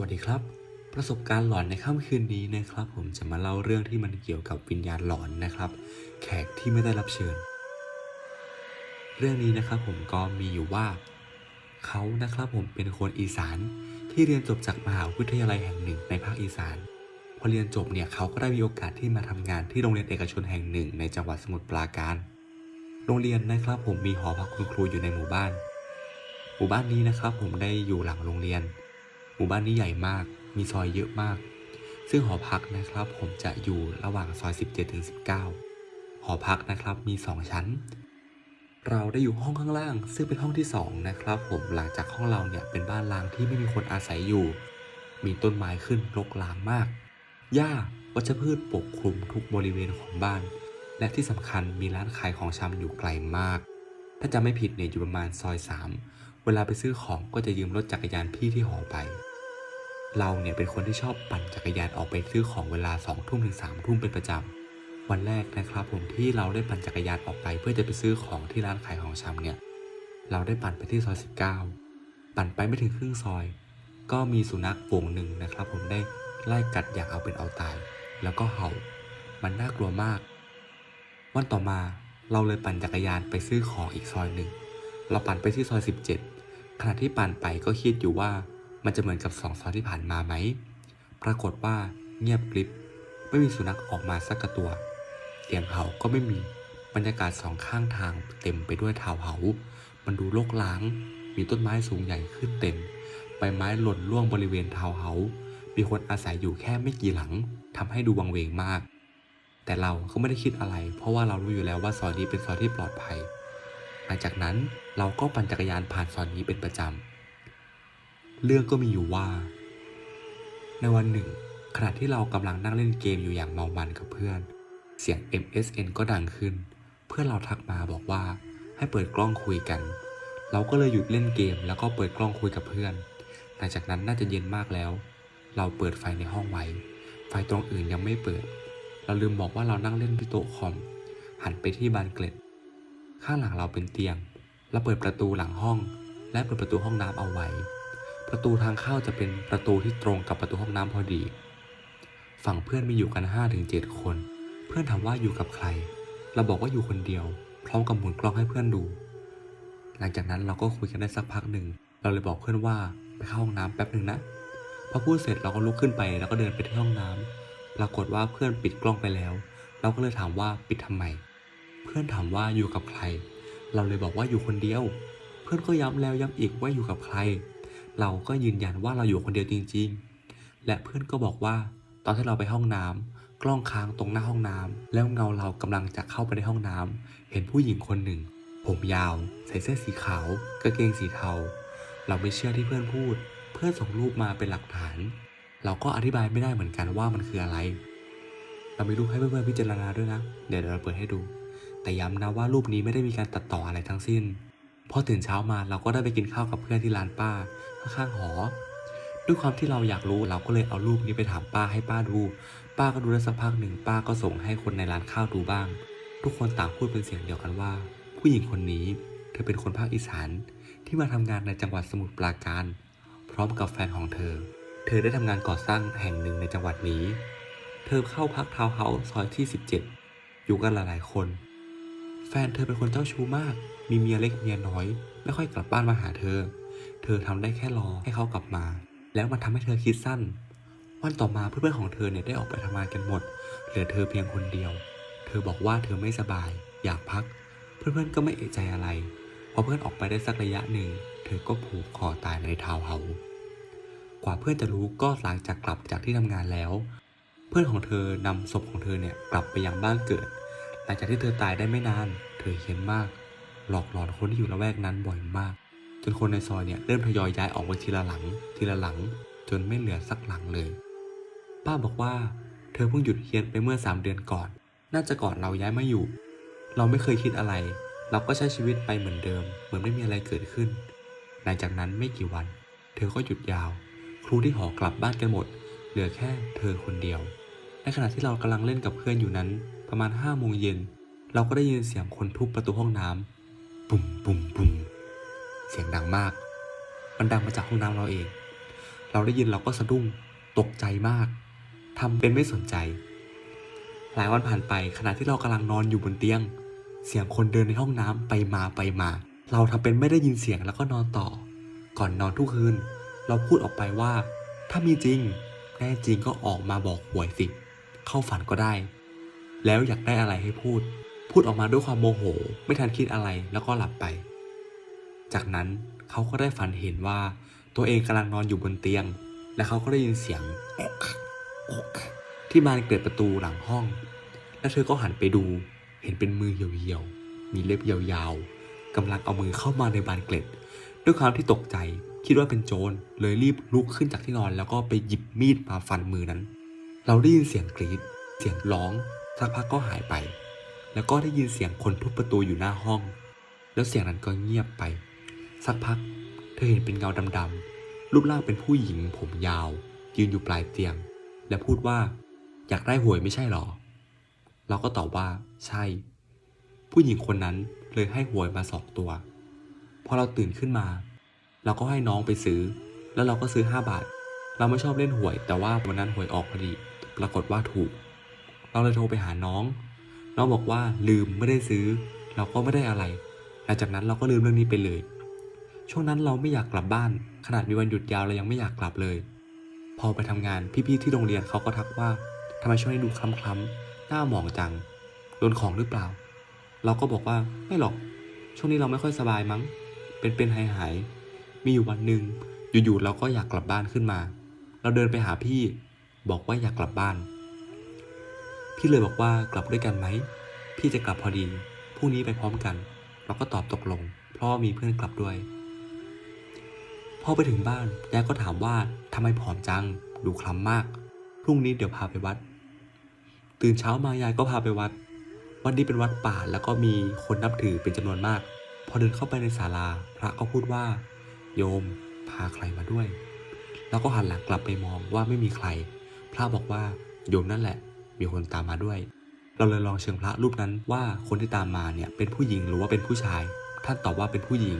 วัสดีครับ ประสบการณ์หลอนในค่ำคืนนี้นะครับ ผมจะมาเล่าเรื่องที่มันเกี่ยวกับวิญญาณหลอนนะครับ แขกที่ไม่ได้รับเชิญ เรื่องนี้นะครับผมก็มีอยู่ว่า เขานะครับผมเป็นคนอีสานที่เรียนจบจากมหาวิทยาลัยแห่งหนึ่งในภาคอีสานพอเรียนจบเนี่ยเขาก็ได้มีโอกาสที่มาทำงานที่โรงเรียนเอกชนแห่งหนึ่ง ในจังหวัดสมุทรปราการ โรงเรียนนะครับผมมีหอพักคุณครูอยู่ในหมู่บ้าน หมู่บ้านนี้นะครับผมได้อยู่หลังโรงเรียน มู่บ้านนี้ใหญ่มาก มีซอยเยอะมาก ซึ่งหอพักนะครับ ผมจะอยู่ระหว่างซอย 17ถึง19 หอพักนะครับมี 2 ชั้น เราได้อยู่ห้องข้างล่าง ซึ่งเป็นห้องที่ 2 นะครับ ผมหลังจากห้องเราเนี่ยเป็นบ้านร้างที่ไม่มีคนอาศัยอยู่ มีต้นไม้ขึ้นรกร้างมาก หญ้าวัชพืชปกคลุมทุกบริเวณของบ้าน และที่สำคัญมีร้านขายของชำอยู่ไกลมาก ถ้าจะไม่ผิดเนี่ยอยู่ประมาณซอย 3 เวลาไปซื้อของก็จะยืมรถจักรยานพี่ที่หอไป เราเนี่ยเป็นคนที่ชอบปั่นจักรยานออกไปซื้อของเวลา2ทุ่มถึง3ทุ่มเป็นประจำวันแรกนะครับผมที่เราได้ปั่นจักรยานออกไป เพื่อจะไปซื้อของที่ร้านขายของชำเนี่ยเราได้ปั่นไปที่ซอย 19 ปั่นไปไม่ถึงครึ่งซอย ก็มีสุนัขฝูงหนึ่งนะครับ ผมได้ไล่กัดอยางเอาเป็นเอาตาย แล้วก็เห่า มันน่ากลัวมาก วันต่อมาเราเลยปั่นจักรยานไปซื้อของอีกซอยหนึ่ง เราปั่นไปที่ซอย 17 ขณะที่ปั่นไปก็คิดอยู่ว่า มันจะเหมือนกับสองซอยที่ผ่านมาไหม ปรากฏว่าเงียบกริบ ไม่มีสุนัขออกมาสักตัว เสียงเห่าก็ไม่มี บรรยากาศสองข้างทางเต็มไปด้วยทาวเหามันดูโลกล้าง มีต้นไม้สูงใหญ่ขึ้นเต็ม ใบไม้หล่นร่วงบริเวณทาวเฮาส์มีคนอาศัยอยู่แค่ไม่กี่หลังทำให้ดูวังเวงมาก แต่เราก็ไม่ได้คิดอะไร เพราะว่าเรารู้อยู่แล้วว่าซอยนี้เป็นซอยที่ปลอดภัย หลังจากนั้นเราก็ปั่นจักรยานผ่านซอยนี้เป็นประจำ เรื่องก็มีอยู่ว่า ในวันหนึ่ง ขณะที่เรากำลังนั่งเล่นเกมอยู่อย่างเมามันกับเพื่อน เสียง MSN ก็ดังขึ้น เพื่อนเราทักมาบอกว่าให้เปิดกล้องคุยกัน เราก็เลยหยุดเล่นเกมแล้วก็เปิดกล้องคุยกับเพื่อน หลังจากนั้นน่าจะเย็นมากแล้ว เราเปิดไฟในห้องไว้ ไฟตรงอื่นยังไม่เปิด เราลืมบอกว่าเรานั่งเล่นที่โต๊ะคอม หันไปที่บานเกล็ด ข้างหลังเราเป็นเตียง เราเปิดประตูหลังห้อง และเปิดประตูห้องน้ำเอาไว้ ประตูทางเข้าจะเป็นประตูที่ตรงกับประตูห้องน้ำพอดี ฝั่งเพื่อนมีอยู่กัน5-7ถึงคน เพื่อนถามว่าอยู่กับใคร เราบอกว่าอยู่คนเดียว พร้อมกับหมุนกล้องให้เพื่อนดู หลังจากนั้นเราก็คุยกันได้สักพักหนึ่ง เราเลยบอกเพื่อนว่าไปเข้าห้องน้ำแป๊บหนึ่งนะ พอพูดเสร็จเราก็ลุกขึ้นไปแล้วก็เดินไปที่ห้องน้ำ ปรากฏว่าเพื่อนปิดกล้องไปแล้ว เราก็เลยถามว่าปิดทำไม เพื่อนถามว่าอยู่กับใคร เราเลยบอกว่าอยู่คนเดียว เพื่อนก็ย้ำแล้วย้ำอีกว่าอยู่กับใคร เราก็ยืนยันว่าเราอยู่คนเดียวจริง ๆ และเพื่อนก็บอกว่า ตอนที่เราไปห้องน้ำกล้องค้างตรงหน้าห้องน้ำแล้วเงาเรากำลังจะเข้าไปในห้องน้ำเห็นผู้หญิงคนหนึ่ง ผมยาว ใส่เสื้อสีขาวกางเกงสีเทา เราไม่เชื่อที่เพื่อนพูด เพื่อนส่งรูปมาเป็นหลักฐาน เราก็อธิบายไม่ได้เหมือนกันว่ามันคืออะไร เราไมีรูปให้เพื่อนๆพิจารณาด้วยนะ เดี๋ยวเราเปิดให้ดู แต่ย้ำนะว่ารูปนี้ไม่ได้มีการตัดต่ออะไรทั้งสิ้น พอตื่นเช้ามาเราก็ได้ไปกินข้าวกับเพื่อนที่ร้านป้าข้างๆหอ ด้วยความที่เราอยากรู้เราก็เลยเอารูปนี้ไปถามป้าให้ป้าดู ป้าก็ดูได้สักพักหนึ่งป้าก็ส่งให้คนในร้านข้าวดูบ้าง ทุกคนต่างพูดเป็นเสียงเดียวกันว่า ผู้หญิงคนนี้ เธอเป็นคนภาคอีสานที่มาทำงานในจังหวัดสมุทรปราการ พร้อมกับแฟนของเธอ เธอได้ทำงานก่อสร้างแห่งหนึ่งในจังหวัดนี้ เธอเข้าพักทาวน์เฮาส์ซอยที่ 17 อยู่กันหลายๆคน แฟนเธอเป็นคนเจ้าชู้มาก มีเมียเล็กเมียน้อย ไม่ค่อยกลับบ้านมาหาเธอ เธอทำได้แค่รอให้เขากลับมา แล้วมันทำให้เธอคิดสั้น วันต่อมาเพื่อนๆของเธอเนี่ยได้ออกไปทำงานกันหมด เหลือเธอเพียงคนเดียว เธอบอกว่าเธอไม่สบาย อยากพัก เพื่อนๆก็ไม่เอะใจอะไร พอเพื่อนออกไปได้สักระยะหนึ่ง เธอก็ผูกคอตายในทาวเฮากว่าเพื่อนจะรู้ก็หลังจากกลับจากที่ทำงานแล้ว เพื่อนของเธอนำศพของเธอเนี่ยกลับไปยังบ้านเกิด หลังจากที่เธอตายได้ไม่นาน เธอเห็นมาก หลอกหลอนคนที่อยู่ละแวกนั้นบ่อยมาก จนคนในซอยเนี่ยเริ่มทยอยย้ายออกไปทีละหลัง ทีละหลัง จนไม่เหลือสักหลังเลย ป้าบอกว่า เธอเพิ่งหยุดเฮียนไปเมื่อสามเดือนก่อน น่าจะก่อนเราย้ายมาอยู่ เราไม่เคยคิดอะไร เราก็ใช้ชีวิตไปเหมือนเดิม เหมือนไม่มีอะไรเกิดขึ้น หลังจากนั้นไม่กี่วัน เธอก็หยุดยาว ครูที่หอกลับบ้านกันหมด เหลือแค่เธอคนเดียว ในขณะที่เรากำลังเล่นกับเพื่อนอยู่นั้น ประมาณห้าโมงเย็นเราก็ได้ยินเสียงคนทุบประตูห้องน้ำ ปุ่มปุ่มปุ่มเสียงดังมาก มันดังมาจากห้องน้ำเราเอง เราได้ยินเราก็สะดุ้งตกใจมากทำเป็นไม่สนใจ หลายวันผ่านไปขณะที่เรากำลังนอนอยู่บนเตียง เสียงคนเดินในห้องน้ำไปมาไปมา เราทำเป็นไม่ได้ยินเสียงแล้วก็นอนต่อ ก่อนนอนทุกคืน เราพูดออกไปว่า ถ้ามีจริงแน่จริงก็ออกมาบอกหวยสิ เข้าฝันก็ได้ แล้วอยากได้อะไรให้พูด พูดออกมาด้วยความโมโห ไม่ทันคิดอะไรแล้วก็หลับไป จากนั้นเขาก็ได้ฝันเห็นว่าตัวเองกำลังนอนอยู่บนเตียง และเขาก็ได้ยินเสียงที่บานเกล็ดประตูหลังห้อง แล้วเธอก็หันไปดู เห็นเป็นมือเหี่ยวๆ มีเล็บยาวๆกำลังเอามือเข้ามาในบานเกล็ด ด้วยความที่ตกใจคิดว่าเป็นโจรเลยรีบลุกขึ้นจากที่นอนแล้วก็ไปหยิบมีดมาฟันมือนั้น เราได้ยินเสียงกรีด เสียงร้องสักพักก็หายไป แล้วก็ได้ยินเสียงคนทุบประตูอยู่หน้าห้อง แล้วเสียงนั้นก็เงียบไป สักพัก เธอเห็นเป็นเงาดำๆรูปร่างเป็นผู้หญิงผมยาว ยืนอยู่ปลายเตียง และพูดว่า อยากได้หวยไม่ใช่หรอ เราก็ตอบว่า ใช่ ผู้หญิงคนนั้นเลยให้หวยมาสองตัวพอเราตื่นขึ้นมา เราก็ให้น้องไปซื้อ แล้วเราก็ซื้อ 5 บาท เราไม่ชอบเล่นหวย แต่ว่าวันนั้นหวยออกพอดี ปรากฏว่าถูก เราเลยโทรไปหาน้อง น้องบอกว่าลืมไม่ได้ซื้อ เราก็ไม่ได้อะไร หลังจากนั้นเราก็ลืมเรื่องนี้ไปเลย ช่วงนั้นเราไม่อยากกลับบ้าน ขนาดมีวันหยุดยาวเรายังไม่อยากกลับเลย พอไปทำงานพี่ๆที่โรงเรียนเขาก็ทักว่าทำไมช่วงนี้ดูคล้ำๆหน้าหมองจังโดนของหรือเปล่า เราก็บอกว่าไม่หรอก ช่วงนี้เราไม่ค่อยสบายมั้ง เป็นๆหายหายๆมีอยู่วันหนึ่งอยู่ๆเราก็อยากกลับบ้านขึ้นมา เราเดินไปหาพี่ บอกว่าอยากกลับบ้าน พี่เลยบอกว่ากลับด้วยกันไหม พี่จะกลับพอดี พรุ่งนี้ไปพร้อมกัน เราก็ตอบตกลง เพราะมีเพื่อนกลับด้วย พอไปถึงบ้านยายก็ถามว่าทำไมผอมจัง ดูคล้ำมาก พรุ่งนี้เดี๋ยวพาไปวัด ตื่นเช้ามายายก็พาไปวัด วัดนี้เป็นวัดป่าแล้วก็มีคนนับถือเป็นจำนวนมาก พอเดินเข้าไปในศาลา พระก็พูดว่า โยมพาใครมาด้วย แล้วก็หันหลังกลับไปมองว่าไม่มีใคร พระบอกว่าโยมนั่นแหละ มีคนตามมาด้วย เราเลยลองเชิงพระรูปนั้นว่าคนที่ตามมาเนี่ยเป็นผู้หญิงหรือว่าเป็นผู้ชาย ท่านตอบว่าเป็นผู้หญิง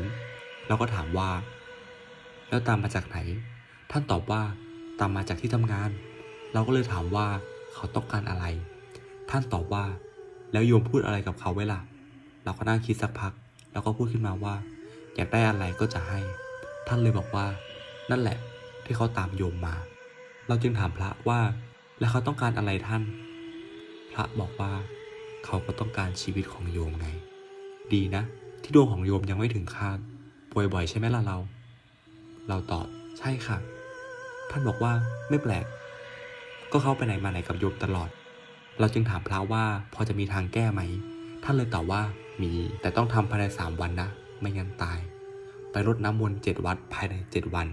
เราก็ถามว่า แล้วตามมาจากไหน ท่านตอบว่าตามมาจากที่ทำงาน เราก็เลยถามว่าเขาต้องการอะไร ท่านตอบว่า แล้วโยมพูดอะไรกับเขาไว้ล่ะ เราก็นั่งคิดสักพัก แล้วก็พูดขึ้นมาว่า อยากได้อะไรก็จะให้ ท่านเลยบอกว่า นั่นแหละที่เขาตามโยมมา เราจึงถามพระว่า แล้วเขาต้องการอะไรท่าน พระบอกว่า เขาก็ต้องการชีวิตของโยมไง ดีนะ ที่ดวงของโยมยังไม่ถึงคาดป่วยบ่อยใช่ไหมล่ะเรา เราตอบใช่ค่ะ ท่านบอกว่าไม่แปลก ก็เขาไปไหนมาไหนกับโยมตลอด เราจึงถามพระว่าพอจะมีทางแก้ไหม ท่านเลยตอบว่ามีแต่ต้องทำภายในสามวันนะ ไม่งั้นตาย ไปรดน้ำมนต์เจ็ดวัดภายในเจ็ดวัน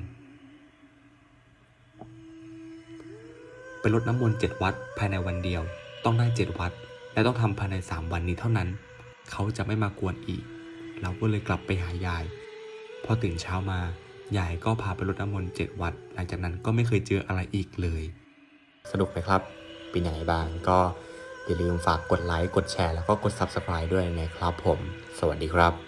ไปรดน้ำมนต์เจ็ดวัดภายในวันเดียว ต้องได้เจ็ดวัด และต้องทำภายในสามวันนี้เท่านั้น เขาจะไม่มากวนอีก เราก็เลยกลับไปหายาย พอตื่นเช้ามายายก็พาไปรดน้ำมนต์เจ็ดวัด หลังจากนั้นก็ไม่เคยเจออะไรอีกเลย สนุกไหมครับ เป็นยังไงบ้างก็อย่าลืมฝากกดไลค์ กดแชร์ แล้วก็กด Subscribe ด้วยนะครับผม สวัสดีครับ